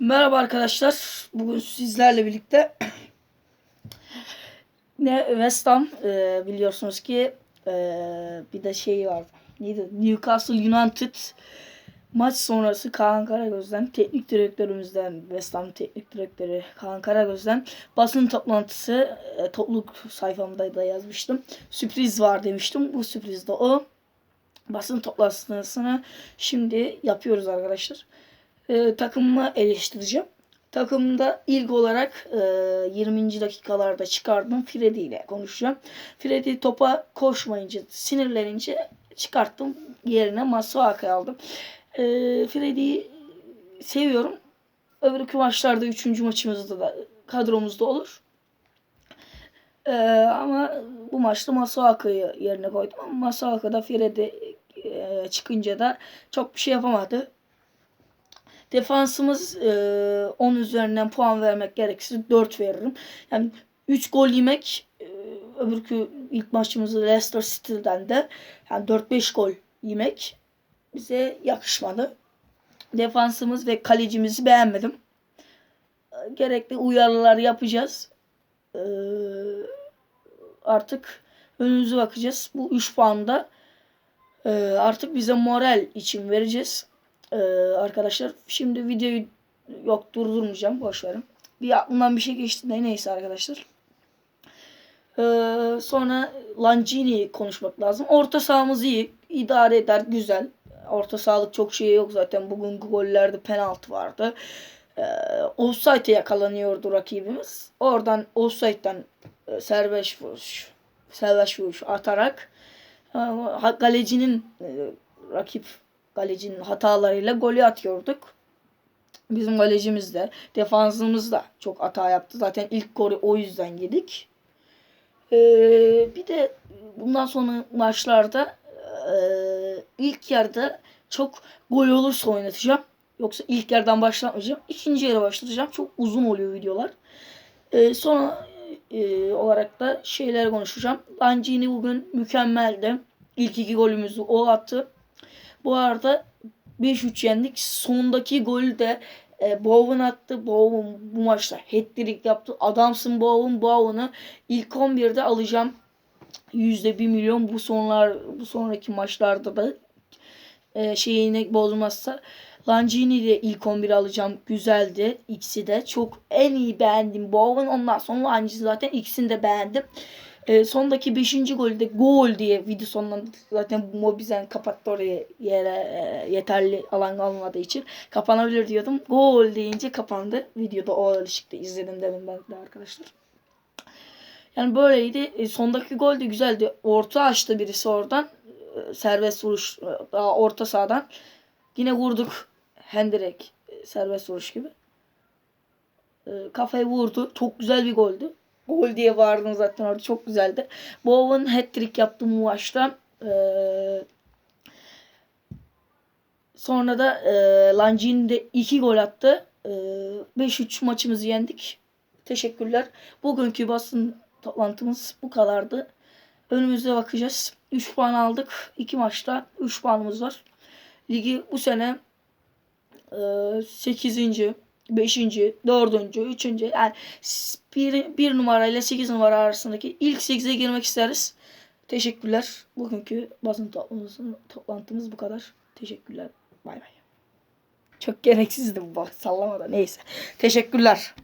Merhaba arkadaşlar. Bugün sizlerle birlikte ne West Ham e, biliyorsunuz ki e, bir de şey var. Neydi? Newcastle United maç sonrası Kaan Karagöz'den teknik direktörümüzden West Ham teknik direktörü Kaan Karagöz'den basın toplantısı e, topluluk sayfamda da yazmıştım. Sürpriz var demiştim. Bu sürpriz de o. Basın toplantısını şimdi yapıyoruz arkadaşlar e, takımımı eleştireceğim. Takımda ilk olarak e, 20. dakikalarda çıkardım Freddy ile konuşacağım. Freddy topa koşmayınca, sinirlenince çıkarttım. Yerine Masuaka aldım. E, Freddy'yi seviyorum. Öbürkü maçlarda 3. maçımızda da kadromuzda olur. E, ama bu maçta Masuaka'yı yerine koydum. Ama Masuaka'da Freddy e, çıkınca da çok bir şey yapamadı. Defansımız e, 10 üzerinden puan vermek gerekirse 4 veririm. Yani 3 gol yemek e, öbürkü ilk maçımızı Leicester City'den de yani 4-5 gol yemek bize yakışmadı. Defansımız ve kalecimizi beğenmedim. E, Gerekli uyarılar yapacağız. E, artık önümüze bakacağız. Bu 3 puanda e, artık bize moral için vereceğiz. Ee, arkadaşlar şimdi videoyu yok durdurmayacağım boş. Bir aklımdan bir şey geçti de neyse arkadaşlar. Ee, sonra Langini konuşmak lazım. Orta sahamız iyi. idare eder güzel. Orta sahalık çok şey yok zaten. Bugün gollerde penaltı vardı. Ee, offside'e yakalanıyordu rakibimiz. Oradan offside'den e, serbest vuruş serbest vuruş atarak e, e, rakip Kalecinin hatalarıyla golü atıyorduk. Bizim kalecimiz de defansımız da çok hata yaptı. Zaten ilk golü o yüzden yedik. Ee, bir de bundan sonra maçlarda e, ilk yarıda çok gol olursa oynatacağım. Yoksa ilk yerden başlatmayacağım. İkinci yere başlatacağım. Çok uzun oluyor videolar. Ee, sonra e, olarak da şeyler konuşacağım. Langini bugün mükemmeldi. İlk iki golümüzü o attı. Bu arada 5-3 yendik. Sondaki golü de e, Bowen attı. Bowen bu maçta hat-trick yaptı. Adamsın Bowen. Bowen'ı ilk 11'de alacağım. %1 milyon bu sonlar bu sonraki maçlarda da e, şeyini bozmazsa Langini de ilk 11 alacağım. Güzeldi. ikisi de. Çok en iyi beğendim Bowen. Ondan sonra Langini zaten ikisini de beğendim. E, sondaki 5. golde gol diye video sonunda zaten Mobizen kapattı oraya yere e, yeterli alan kalmadığı için kapanabilir diyordum. Gol deyince kapandı. Videoda o çıktı. izledim dedim ben de arkadaşlar. Yani böyleydi. E, sondaki gol de güzeldi. Orta açtı birisi oradan. E, serbest vuruş e, daha orta sahadan. Yine vurduk. Hendrek e, serbest vuruş gibi. E, kafayı vurdu. Çok güzel bir goldü. Gol diye bağırdım zaten orada çok güzeldi. Bowen hat-trick yaptı bu maçta. Ee, sonra da e, Langini de 2 gol attı. E, 5-3 maçımızı yendik. Teşekkürler. Bugünkü basın toplantımız bu kadardı. Önümüzde bakacağız. 3 puan aldık. 2 maçta 3 puanımız var. Ligi bu sene e, 8. 5. 4. 3. yani 1, 1 numara ile 8 numara arasındaki ilk 8'e girmek isteriz. Teşekkürler. Bugünkü basın toplantımız bu kadar. Teşekkürler. Bay bay. Çok gereksizdi bu bak sallama da neyse. Teşekkürler.